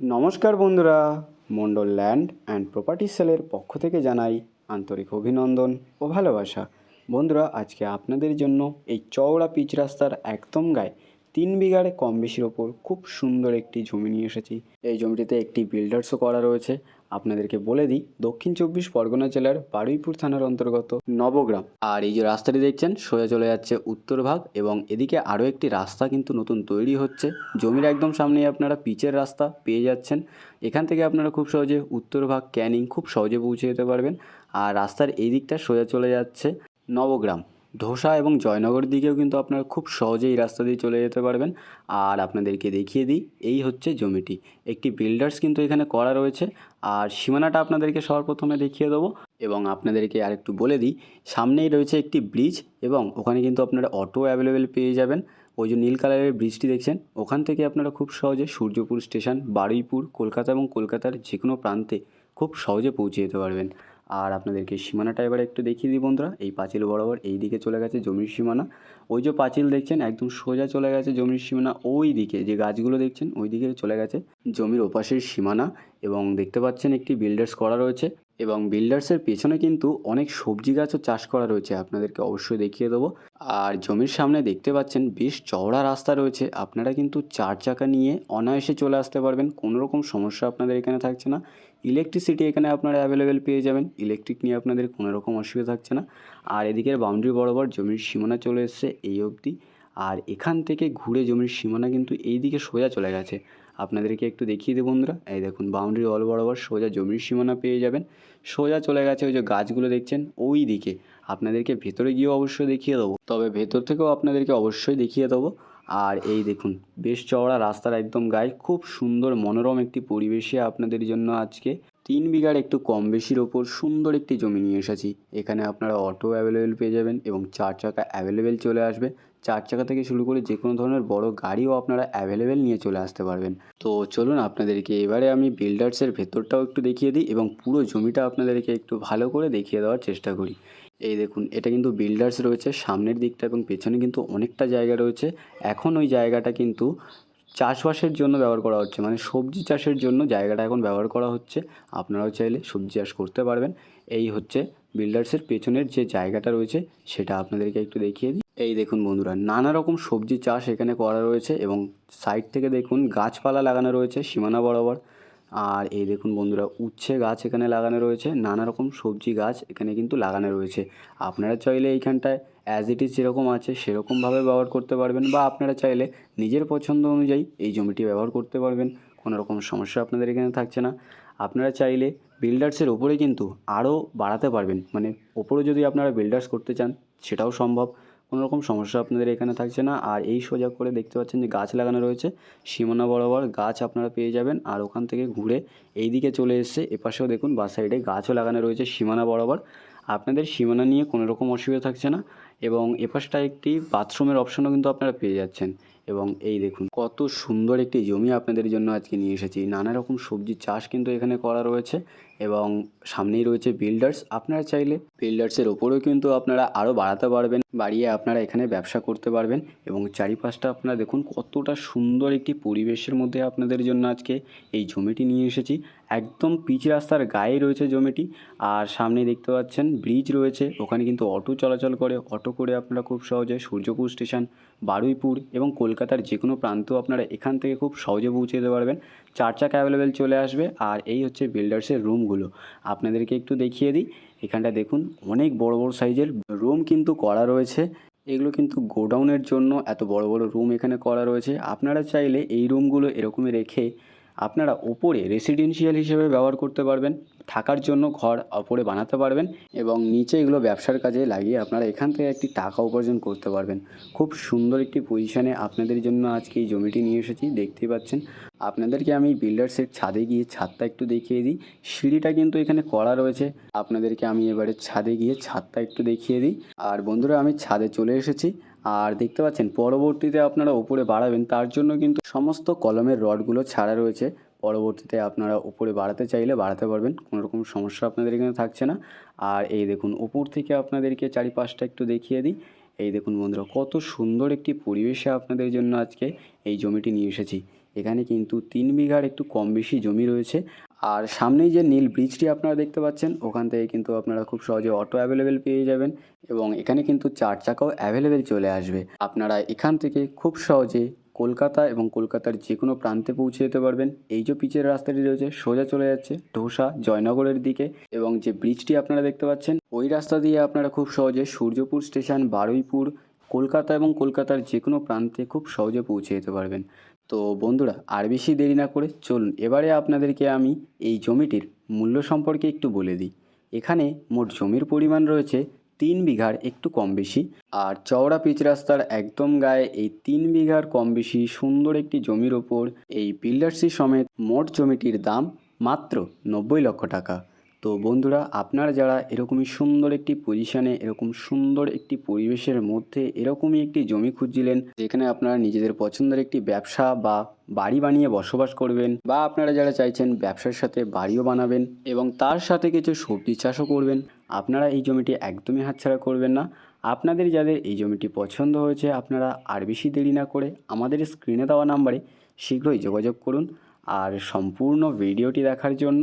নমস্কার বন্ধুরা, Mondal land and property সেলের পক্ষ থেকে জানাই আন্তরিক অভিনন্দন ও ভালোবাসা। বন্ধুরা, আজকে আপনাদের জন্য এই চওড়া পিচ রাস্তার একদম গায়ে তিন বিঘারে কম বেশির ওপর খুব সুন্দর একটি জমি নিয়ে এসেছি। এই জমিটিতে একটি বিল্ডার্সও করা রয়েছে। আপনাদেরকে বলে দিই, দক্ষিণ চব্বিশ পরগনা জেলার বারুইপুর থানার অন্তর্গত নবগ্রাম। আর এই যে রাস্তাটি দেখছেন, সোজা চলে যাচ্ছে উত্তর ভাগ এবং এদিকে আরও একটি রাস্তা কিন্তু নতুন তৈরি হচ্ছে। জমির একদম সামনেই আপনারা পিচের রাস্তা পেয়ে যাচ্ছেন। এখান থেকে আপনারা খুব সহজে উত্তর ভাগ ক্যানিং খুব সহজে পৌঁছে যেতে পারবেন। আর রাস্তার এই দিকটা সোজা চলে যাচ্ছে নবগ্রাম। ধোসা এবং জয়নগর দিকেও কিন্তু আপনারা খুব সহজেই রাস্তা দিয়ে চলে যেতে পারবেন। আর আপনাদেরকে দেখিয়ে দিই, এই হচ্ছে জমিটি। একটি বিল্ডার্স কিন্তু এখানে করা রয়েছে। আর সীমানাটা আপনাদেরকে সর্বপ্রথমে দেখিয়ে দেবো। এবং আপনাদেরকে আরেকটু বলে দিই, সামনেই রয়েছে একটি ব্রিজ এবং ওখানে কিন্তু আপনারা অটো অ্যাভেলেবেল পেয়ে যাবেন। ওই যে নীল কালারের ব্রিজটি দেখছেন, ওখান থেকে আপনারা খুব সহজে সূর্যপুর স্টেশন বারুইপুর, কলকাতা এবং কলকাতার যে কোনো প্রান্তে খুব সহজে পৌঁছে যেতে পারবেন। আর আপনাদেরকে সীমানাটা এবার একটু দেখিয়ে দিই বন্ধুরা। এই পাঁচিল বরাবর এই দিকে চলে গেছে জমির সীমানা। ওই যে পাঁচিল দেখছেন, একদম সোজা চলে গেছে জমির সীমানা। ওই দিকে যে গাছগুলো দেখছেন ওই দিকে চলে গেছে জমির ওপাশের সীমানা এবং দেখতে পাচ্ছেন একটি বিল্ডার্স করা রয়েছে এবং বিল্ডার্সের পেছনে কিন্তু অনেক সবজি গাছও চাষ করা রয়েছে। আপনাদেরকে অবশ্যই দেখিয়ে দেবো। আর জমির সামনে দেখতে পাচ্ছেন বেশ চওড়া রাস্তা রয়েছে। আপনারা কিন্তু চার চাকা নিয়ে অনায়াসে চলে আসতে পারবেন। কোনো রকম সমস্যা আপনাদের এখানে থাকছে না। ইলেকট্রিসিটি এখানে আপনারা অ্যাভেলেবেল পেয়ে যাবেন। ইলেকট্রিক নিয়ে আপনাদের কোনো রকম অসুবিধা থাকছে না। আর এদিকের বাউন্ডারি বরাবর জমির সীমানা চলে এসছে এই অবধি। আর এখান থেকে ঘুরে জমির সীমানা কিন্তু এই দিকে সোজা চলে গেছে। আপনাদেরকে একটু দেখিয়ে দিই বন্ধুরা। এই দেখুন বাউন্ডারি অল বরাবর সোজা জমির সীমানা পেয়ে যাবেন। সোজা চলে গেছে ওই যে গাছগুলো দেখছেন ওই দিকে আপনাদেরকে ভেতরে গিয়েও অবশ্যই দেখিয়ে দেবো। তবে ভেতর থেকেও আপনাদেরকে অবশ্যই দেখিয়ে দেবো। আর এই দেখুন, বেশ চওড়া রাস্তার একদম গায়ে, খুব সুন্দর মনোরম একটি পরিবেশে আপনাদের জন্য আজকে। তিন বিঘার একটু কম বেশির ওপর সুন্দর একটি জমি নিয়ে এসেছি। এখানে আপনারা অটো অ্যাভেলেবেল পেয়ে যাবেন এবং চার চাকা অ্যাভেলেবেল চলে আসবে। চার চাকা থেকে শুরু করে যে কোনো ধরনের বড় গাড়িও আপনারা অ্যাভেলেবেল নিয়ে চলে আসতে পারবেন। তো চলুন, আপনাদেরকে এবারে আমি বিল্ডার্সের ভেতরটাও একটু দেখিয়ে দিই এবং পুরো জমিটা আপনাদেরকে একটু ভালো করে দেখিয়ে দেওয়ার চেষ্টা করি। এই দেখুন, এটা কিন্তু বিল্ডার্স রয়েছে সামনের দিকটা এবং পেছনে কিন্তু অনেকটা জায়গা রয়েছে। এখন ওই জায়গাটা কিন্তু চাষবাসের জন্য ব্যবহার করা হচ্ছে মানে সবজি চাষের জন্য জায়গাটা এখন ব্যবহার করা হচ্ছে। আপনারাও চাইলে সবজি চাষ করতে পারবেন। এই হচ্ছে বিল্ডার্সের পেছনের যে জায়গাটা রয়েছে, সেটা আপনাদেরকে একটু দেখিয়ে দিই। এই দেখুন বন্ধুরা, নানা রকম সবজি চাষ এখানে করা রয়েছে এবং সাইড থেকে দেখুন গাছপালা লাগানো রয়েছে, সীমানা বরাবর। আর এই দেখুন বন্ধুরা, উচ্ছে গাছ এখানে লাগানো রয়েছে, নানা রকম সবজি গাছ এখানে কিন্তু লাগানো রয়েছে। আপনারা চাইলে এইখানটায় অ্যাজ ইট ইজ যেরকম আছে সেরকমভাবে ব্যবহার করতে পারবেন বা আপনারা চাইলে নিজের পছন্দ অনুযায়ী এই জমিটি ব্যবহার করতে পারবেন, কোনো রকম সমস্যা আপনাদের এখানে থাকছে না। আপনারা চাইলে বিল্ডার্সের ওপরে কিন্তু আরও বাড়াতে পারবেন মানে ওপরে যদি আপনারা বিল্ডার্স করতে চান সেটাও সম্ভব। কোনো রকম সমস্যা আপনাদের এখানে থাকছে না। আর এই সোজা করে দেখতে পাচ্ছেন যে গাছ লাগানো রয়েছে। সীমানা বরাবর গাছ আপনারা পেয়ে যাবেন। আর ওখান থেকে ঘুরে এই দিকে চলে এসছে এপাশেও দেখুন, বা সাইডে গাছও লাগানো রয়েছে সীমানা বরাবর। আপনাদের সীমানা নিয়ে কোনো রকম অসুবিধা থাকছে না। এবং এপাশটা একটি বাথরুমের অপশনও কিন্তু আপনারা পেয়ে যাচ্ছেন। এবং এই দেখুন, কত সুন্দর একটি জমি আপনাদের জন্য আজকে নিয়ে এসেছি। নানা রকম সবজি চাষ কিন্তু এখানে করা রয়েছে এবং সামনেই রয়েছে বিল্ডার্স আপনারা চাইলে বিল্ডার্সের ওপরেও কিন্তু আপনারা আরও বাড়াতে পারবেন, বাড়িয়ে আপনারা এখানে ব্যবসা করতে পারবেন এবং চারিপাশটা আপনারা দেখুন কতটা সুন্দর একটি পরিবেশের মধ্যে আপনাদের জন্য আজকে এই জমিটি নিয়ে এসেছি। একদম পিচ রাস্তার গায়ে রয়েছে জমিটি। আর সামনে দেখতে পাচ্ছেন ব্রিজ রয়েছে। ওখানে কিন্তু অটো চলাচল করে। অটো করে আপনারা খুব সহজে সূর্যপুর স্টেশন, বারুইপুর এবং কলকাতার যে কোনো প্রান্ত আপনারা এখান থেকে খুব সহজে পৌঁছে যেতে পারবেন। চার চাকা অ্যাভেলেবেল চলে আসবে। আর এই হচ্ছে বিল্ডার্সের রুমগুলো আপনাদেরকে একটু দেখিয়ে দিই। এখানটা দেখুন, অনেক বড় বড় সাইজের রুম কিন্তু করা রয়েছে। এগুলো কিন্তু গোডাউনের জন্য এত বড় বড় রুম এখানে করা রয়েছে। আপনারা চাইলে এই রুমগুলো এরকমই রেখে আপনারা ওপরে রেসিডেন্সিয়াল হিসেবে ব্যবহার করতে পারবেন, থাকার জন্য ঘর ওপরে বানাতে পারবেন এবং নিচে এগুলো ব্যবসার কাজে লাগিয়ে আপনারা এখান থেকে একটি টাকা উপার্জন করতে পারবেন। খুব সুন্দর একটি পজিশনে আপনাদের জন্য আজকে এই জমিটি নিয়ে এসেছি, দেখতেই পাচ্ছেন। আপনাদেরকে আমি বিল্ডার্সের ছাদে গিয়ে ছাদটা একটু দেখিয়ে দিই। সিঁড়িটা কিন্তু এখানে করা রয়েছে। আপনাদেরকে আমি এবারে ছাদে গিয়ে ছাদটা একটু দেখিয়ে দিই। আর বন্ধুরা, আমি ছাদে চলে এসেছি। আর দেখতে পাচ্ছেন, পরবর্তীতে আপনারা উপরে বাড়াবেন, তার জন্য কিন্তু সমস্ত কলমের রডগুলো ছাড়া রয়েছে। পরবর্তীতে আপনারা উপরে বাড়াতে চাইলে বাড়াতে পারবেন, কোনো রকম সমস্যা আপনাদের এখানে থাকছে না। আর এই দেখুন, উপর থেকে আপনাদেরকে চারিপাশটা একটু দেখিয়ে দিই। এই দেখুন বন্ধুরা, কত সুন্দর একটি পরিবেশে আপনাদের জন্য আজকে এই জমিটি নিয়ে এসেছি। এখানে কিন্তু তিন বিঘার একটু কম বেশি জমি রয়েছে। আর সামনেই যে নীল ব্রিজটি আপনারা দেখতে পাচ্ছেন, ওখান থেকে কিন্তু আপনারা খুব সহজে অটো অ্যাভেলেবেল পেয়ে যাবেন এবং এখানে কিন্তু চার চাকাও অ্যাভেলেবেল চলে আসবে। আপনারা এখান থেকে খুব সহজে কলকাতা এবং কলকাতার যে কোনো প্রান্তে পৌঁছে যেতে পারবেন। এই যে পিচের রাস্তাটি রয়েছে, সোজা চলে যাচ্ছে ঢোসা জয়নগরের দিকে এবং যে ব্রিজটি আপনারা দেখতে পাচ্ছেন, ওই রাস্তা দিয়ে আপনারা খুব সহজে সূর্যপুর স্টেশন, বারুইপুর, কলকাতা এবং কলকাতার যে কোনো প্রান্তে খুব সহজে পৌঁছে যেতে পারবেন। তো বন্ধুরা আর বেশি দেরি না করে চলুন, এবারে আপনাদেরকে আমি এই জমিটির মূল্য সম্পর্কে একটু বলে দিই। এখানে মোট জমির পরিমাণ রয়েছে তিন বিঘার একটু কম বেশি, আর চওড়া পিচ রাস্তার একদম গায়ে এই তিন বিঘার কম বেশি সুন্দর একটি জমির ওপর এই বিল্ডার্সি সমেত মোট জমিটির দাম মাত্র নব্বই লক্ষ টাকা। তো বন্ধুরা, আপনারা যারা এরকমই সুন্দর একটি পজিশনে এরকম সুন্দর একটি পরিবেশের মধ্যে এরকমই একটি জমি খুঁজছিলেন, যেখানে আপনারা নিজেদের পছন্দের একটি ব্যবসা বা বাড়ি বানিয়ে বসবাস করবেন বা আপনারা যারা চাইছেন ব্যবসার সাথে বাড়িও বানাবেন এবং তার সাথে কিছু সবজি চাষও করবেন, আপনারা এই জমিটি একদমই হাতছাড়া করবেন না। আপনাদের যাদের এই জমিটি পছন্দ হয়েছে, আপনারা আর বেশি দেরি না করে আমাদের স্ক্রিনে দেওয়া নাম্বারে শীঘ্রই যোগাযোগ করুন। আর সম্পূর্ণ ভিডিওটি দেখার জন্য